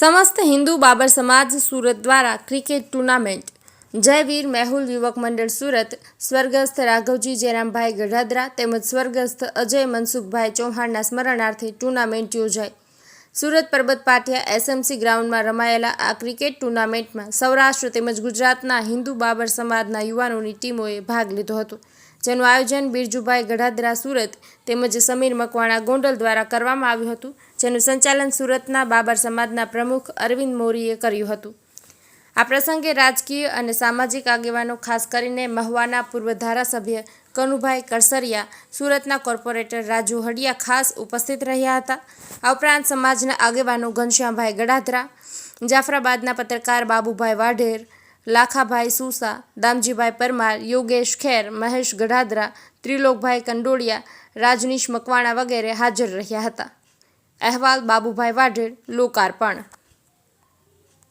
સમસ્ત હિન્દુ બાબર સમાજ સુરત દ્વારા ક્રિકેટ ટુર્નામેન્ટ. જયવીર મેહુલ યુવક મંડળ સુરત, સ્વર્ગસ્થ રાઘવજી જયરામભાઈ ગઢાદરા તેમજ સ્વર્ગસ્થ અજય મનસુખભાઈ ચૌહાણના સ્મરણાર્થે ટુર્નામેન્ટ યોજાઈ સુરત પરબત પાટિયા એસએમસી ગ્રાઉન્ડમાં રમાયેલા આ ક્રિકેટ ટુર્નામેન્ટમાં સૌરાષ્ટ્ર તેમજ ગુજરાતના હિન્દુ બાબર સમાજના યુવાનોની ટીમોએ ભાગ લીધો હતો, જેનું આયોજન બિરજુભાઈ ગઢાદરા સુરત તેમજ સમીર મકવાણા ગોંડલ દ્વારા કરવામાં આવ્યું હતું. જેનું સંચાલન સુરતના બાબર સમાજના પ્રમુખ અરવિંદ મોરીએ કર્યું હતું. આ પ્રસંગે રાજકીય અને સામાજિક આગેવાનો ખાસ કરીને મહુવાના પૂર્વ ધારાસભ્ય કનુભાઈ કરસરિયા, સુરતના કોર્પોરેટર રાજુ હડિયા ખાસ ઉપસ્થિત રહ્યા હતા. આ ઉપરાંત સમાજના આગેવાનો ઘનશ્યામભાઈ ગડાધરા, જાફરાબાદના પત્રકાર બાબુભાઈ વાઢેર, લાખાભાઈ સુસા, દામજીભાઈ પરમાર, યોગેશ ખેર, મહેશ ગઢાદરા ત્રિલોકભાઈ કંડોળિયા, રાજનીશ મકવાણા વગેરે હાજર રહ્યા હતા. અહેવાલ બાબુભાઈ વાઢેર લોકાર્પણ